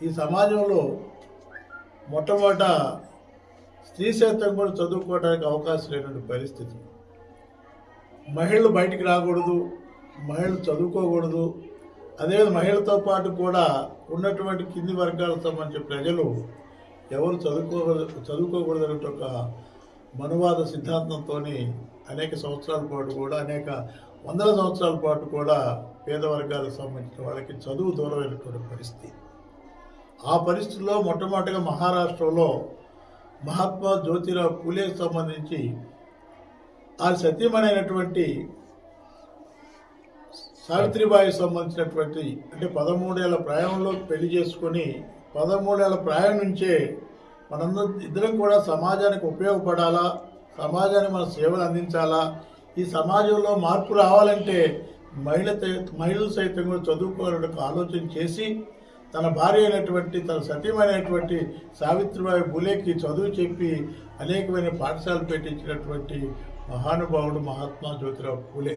ఈ సమాజంలో మొట్టమొదట స్త్రీ శాతం కూడా చదువుకోవడానికి అవకాశం లేనటువంటి పరిస్థితి. మహిళలు బయటికి రాకూడదు మహిళలు చదువుకోకూడదు. అదే మహిళతో పాటు కూడా ఉన్నటువంటి కింది వర్గాలకు సంబంధించిన ప్రజలు ఎవరు చదువుకో చదువుకోకూడదు అనే ఒక మనువాద సిద్ధాంతంతో అనేక సంవత్సరాల పాటు కూడా అనేక వందల సంవత్సరాల పాటు కూడా పేద వర్గాలకు సంబంధించిన వాళ్ళకి చదువు దూరమైనటువంటి పరిస్థితి. ఆ పరిస్థితుల్లో మొట్టమొదటిగా మహారాష్ట్రలో మహాత్మా జ్యోతిరావు పూలేకి సంబంధించి ఆ సత్యమైనటువంటి సావిత్రిబాయి సంబంధించినటువంటి అంటే పదమూడేళ్ళ ప్రాయంలో పెళ్ళి చేసుకొని పదమూడేళ్ళ ప్రాయం నుంచే మనందరం ఇద్దరం కూడా సమాజానికి ఉపయోగపడాలా? సమాజానికి మన సేవలు అందించాలా? ఈ సమాజంలో మార్పు రావాలంటే మహిళ మహిళలు సైతం కూడా చదువుకోవాలని ఆలోచన చేసి తన భార్య అయినటువంటి తన సతీమైనటువంటి సావిత్రిబాయి బులేకి చదువు చెప్పి అనేకమైన పాఠశాలలు పెట్టించినటువంటి మహానుభావుడు మహాత్మా జ్యోతిరావు పూలే